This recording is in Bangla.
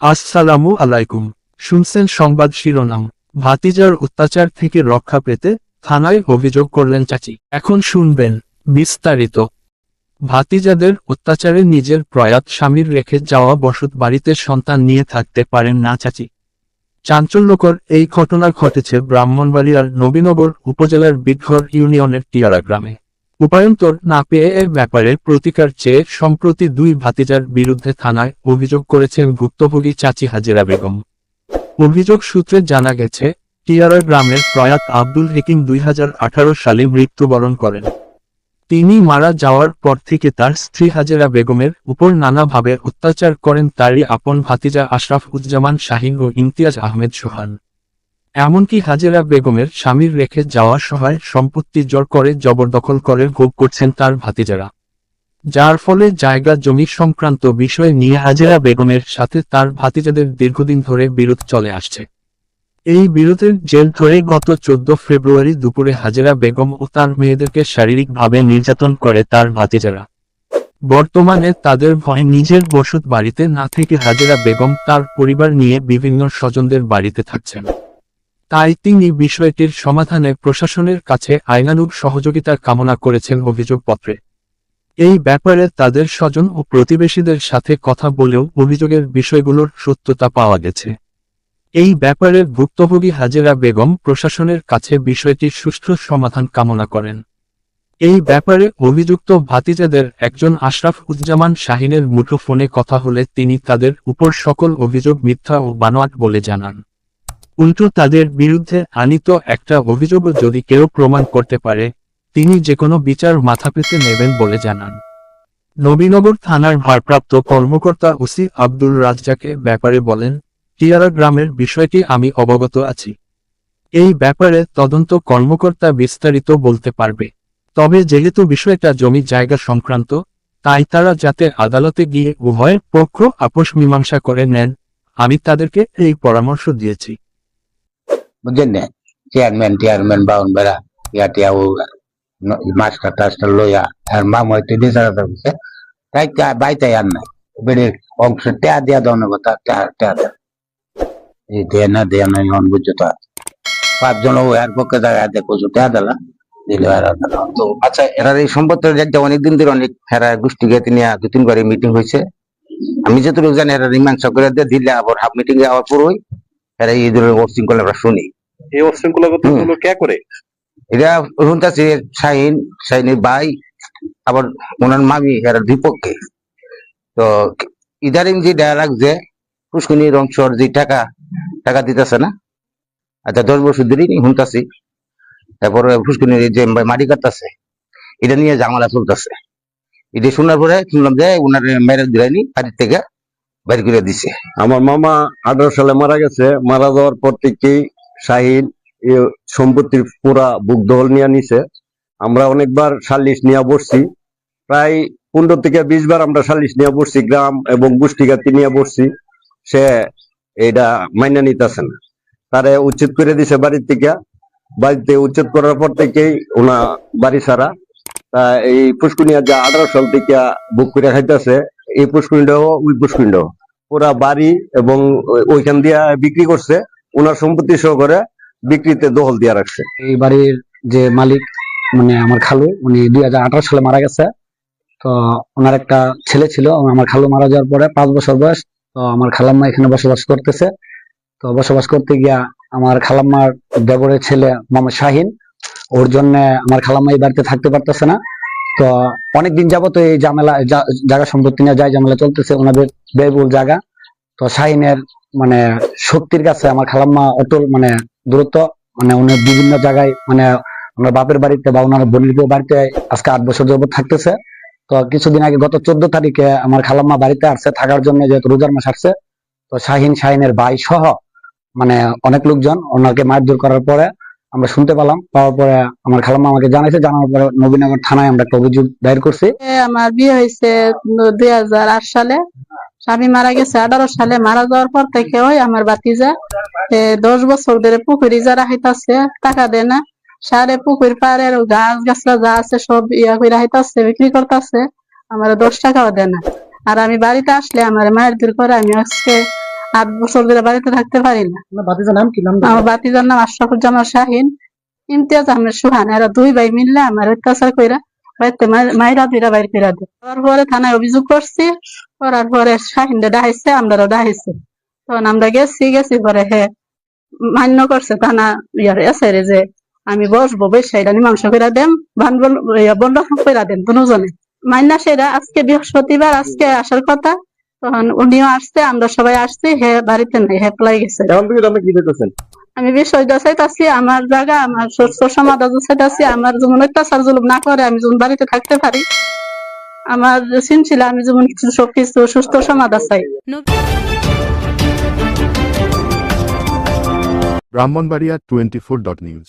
আসসালামু আলাইকুম। শুনছেন সংবাদ শিরোনাম। ভাতিজার অত্যাচার থেকে রক্ষা পেতে থানায় অভিযোগ করলেন চাচি। এখন শুনবেন বিস্তারিত। ভাতিজাদের অত্যাচারে নিজের প্রয়াত স্বামীর রেখে যাওয়া বসত বাড়িতে সন্তান নিয়ে থাকতে পারেন না চাচি। চাঞ্চল্যকর এই ঘটনা ঘটেছে ব্রাহ্মণবাড়িয়ার নবীনগর উপজেলার বিঘর ইউনিয়নের টিয়ারা গ্রামে। উপায়ন্তর না পেয়ে এ ব্যাপারে প্রতিকার চেয়ে সম্প্রতি দুই ভাতিজার বিরুদ্ধে থানায় অভিযোগ করেছেন ভুক্তভোগী চাচি হাজিরা বেগম। অভিযোগ সূত্রে জানা গেছে টিয়ারা গ্রামের প্রয়াত আব্দুল হেকিম দুই সালে মৃত্যুবরণ করেন। তিনি মারা যাওয়ার পর থেকে তার স্ত্রী হাজেরা বেগমের উপর নানাভাবে অত্যাচার করেন তারই আপন ভাতিজা আশরাফ উজ্জামান শাহিন ও ইমতিয়াজ আহমেদ সোহান। এমনকি হাজেরা বেগমের স্বামীর রেখে যাওয়া সহায় সম্পত্তি জোর করে জবরদখল করে ভোগ করছেন তার ভাতিজারা। যার ফলে জায়গা জমি সংক্রান্ত বিষয় নিয়ে হাজেরা বেগমের সাথে তার ভাতিজাদের দীর্ঘদিন ধরে বিরোধ চলে আসছে। এই বিরোধের জেল ধরে গত চোদ্দ ফেব্রুয়ারি দুপুরে হাজেরা বেগম ও তার মেয়েদেরকে শারীরিকভাবে নির্যাতন করে তার ভাতিজারা। বর্তমানে তাদের ভয়ে নিজের বসত বাড়িতে না থেকে হাজেরা বেগম তার পরিবার নিয়ে বিভিন্ন স্বজনদের বাড়িতে থাকছেন। তাই তিনি বিষয়টির সমাধানে প্রশাসনের কাছে আইনানুগ সহযোগিতার কামনা করেছেন অভিযোগপত্রে। এই ব্যাপারে তাদের স্বজন ও প্রতিবেশীদের সাথে কথা বলেও অভিযোগের বিষয়গুলোর সত্যতা পাওয়া গেছে। এই ব্যাপারে ভুক্তভোগী হাজেরা বেগম প্রশাসনের কাছে বিষয়টির সুষ্ঠু সমাধান কামনা করেন। এই ব্যাপারে অভিযুক্ত ভাতিজাদের একজন আশরাফ উজ্জামান শাহিনের মুঠোফোনে কথা হলে তিনি তাদের উপর সকল অভিযোগ মিথ্যা ও বানোয়াট বলে জানান। উল্টো তাদের বিরুদ্ধে আনিত একটা অভিযোগও যদি কেউ প্রমাণ করতে পারে, তিনি যে কোনো বিচার মাথা পেতে নেবেন বলে জানান। নবীনগর থানার ভারপ্রাপ্ত কর্মকর্তা ওসি আব্দুল রাজ্জাকে ব্যাপারে বলেন, টিয়ারা গ্রামের বিষয়টি আমি অবগত আছি। এই ব্যাপারে তদন্ত কর্মকর্তা বিস্তারিত বলতে পারবে। তবে যেহেতু বিষয়টা জমি জায়গা সংক্রান্ত, তাই তারা যাতে আদালতে গিয়ে উভয়ের পক্ষ আপোষ মীমাংসা করে নেন, আমি তাদেরকে এই পরামর্শ দিয়েছি। বুঝছেন না? চেয়ারম্যান টিয়ারম্যান বাউন বেড়া, ইয়া টিয়া ও মাস্টার টাস্টার লইয়া আর মামা হইতে বিচারা করছে। তাই তা বাইতে আর নাই। বেড়ের অংশ টেয়া দিয়া দেওয়ার কথা, টেয়া টেয়া এই দেয় না দেয় না ইহন বুঝছ তো পাঁচজন ও এর পক্ষে জায়গায় দেখো টেয়া দিলা আচ্ছা এরার এই সম্পত্তির জায়গা অনেকদিন ধরে অনেক হেরা গোষ্ঠী গেতে নিয়ে দু তিনবার মিটিং হয়েছে আমি যতটুকু জানি, এরা করে দিয়ে দিলে আবার হাফ মিটিং যাওয়ার পরই। এরা এই ধরনের আমরা শুনি। এই অশৃঙ্খলাগত। গুলো কে করে? এটা শুনতেছি শাহিন শাহিনের ভাই আবার ওনার মামি এরা বিপক্ষে তো ইদারিং যে ডায়ালাগ যে পুষ্কনির অংশর যে টাকা টাকা দিতেছে না? আচ্ছা দশ বছর ধরেই শুনতেছি তারপরে পুষ্কনির যে মাটি কাটতেছে এটা নিয়ে জামালা চলতেছে। এটা শোনার পরে শুনলাম যে ওনার মেরে দিলাইনি বাড়ির থেকে বাইর করে দিছে। আমার মামা আঠারো সালে মারা গেছে মারা যাওয়ার পর থেকেই শাহিন সম্পত্তির পুরা বুক দখল নিয়ে নিছে। আমরা অনেকবার সালিশ নিয়ে বসছি। প্রায় পনেরো থেকে বিশ বার আমরা সালিশ নিয়ে বসছি, গ্রাম এবং গোষ্ঠীঘাতি নিয়ে বসছি। সে এটা মাইনা নিতেছে না। তারে উচ্ছেদ করে দিছে বাড়ির থেকে। বাড়িতে উচ্ছেদ করার পর থেকেই ওনা বাড়ি ছাড়া। তা এই পুষ্কুনিয়া যা আঠারো সাল থেকে বুক করে খাইতেছে, এই পুষ্কুনিটাও ওই পুষ্কুনিটাও পুরা বাড়ি এবং ওইখান দিয়া বিক্রি করছে। ওনার সম্পত্তি সহকারে বিক্রিতে দখল দিয়া রাখছে। এই বাড়ির যে মালিক মানে আমার খালু, উনি দুই সালে মারা গেছে। তো ওনার একটা ছেলে ছিল, আমার খালু মারা যাওয়ার পরে পাঁচ বছর বয়স, তো আমার খালাম্মা এখানে বসবাস করতেছে। তো বসবাস করতে গিয়া আমার খালাম্মার দেবরের ছেলে মোহাম্মদ শাহিন, ওর জন্য আমার খালাম্মা এই বাড়িতে থাকতে পারতেছে না। তো অনেকদিন যাবত এই জামেলা জায়গা সম্পত্তি নিয়ে যায় ঝামেলা চলতেছে, ওনাদের ব্যয়বহুল জায়গা। তো শাহিনের মানে শক্তির কাছে আমার খালাম্মা অটল মানে দূরত্ব মানে উনি বিভিন্ন জায়গায় মানে ওনার বাপের বাড়িতে বা ওনার বোনের বাড়িতে আজকে আট বছর যাবত থাকতেছে। তো কিছুদিন আগে গত চোদ্দ তারিখে আমার খালাম্মা বাড়িতে আসছে, থাকার জন্য যেহেতু রোজার মাস আসছে, তো শাহিন, শাহিনের ভাই সহ মানে অনেক লোকজন ওনাকে মারধর করার পরে আমরা শুনতে পেলাম, পাওয়ার পরে আমার খালাম্মা আমাকে জানাইছে জানার পরে নবীনগর থানায় আমরা একটা অভিযোগ দায়ের করছি। আমার বিয়ে হয়েছে দুই হাজার আট সালে। স্বামী মারা গেছে আঠারো সালে, মারা যাওয়ার পর থেকে ওই আমার বাতিজা দশ বছর ধরে পুকুরি যারা হাইতাছে টাকা দেয় না। সারে পুকুর পাড়ের গাছ গাছরা যা আছে সব ইয়া করে হাইতাছে বিক্রি করতেছে। আমার দশ টাকাও দেয় না। আর আমি বাড়িতে আসলে আমার মায়ের দূর করে আমি আজকে আট বছর ধরে বাড়িতে থাকতে পারি না। বাতিজার নাম কি? নাম আমার বাতিজার নাম আশরাফুজ্জামান শাহিন। ইমতিয়াজ আহমেদ সুহান এরা দুই ভাই মিললে আমার অত্যাচার কইরা বাড়িতে দুইরা বাইর কইরা দে তারপরে থানায় অভিযোগ করছি করার পরে শাহিন ডাহাইছে আমরাও ডাহাইছে। তখন আমরা গেছি গেছি পরে হে মান্য করছে থানা ইয়ার এসে যে আমি বসবো এটা মীমাংস করে দেন ভান্ডবল বন্ধ করে দেন দুজনে। মাইনা সেরা আজকে বৃহস্পতিবার আজকে আসার কথা। তখন উনিও আসছে আমরা সবাই আসছি হে বাড়িতে নাই হে পলাই গেছে। এখন থেকে আপনি কি আমি বিষয়টা চাইতাছি আমার জায়গা আমার সুস্থ সমাধান চাইতাছি আমার যেমন অত্যাচার জুলুম না করে আমি যেমন বাড়িতে থাকতে পারি আমার সিন ছিল আমি যেমন সবকিছু সুস্থ সমাধান চাই Brahmanbaria twenty four dot news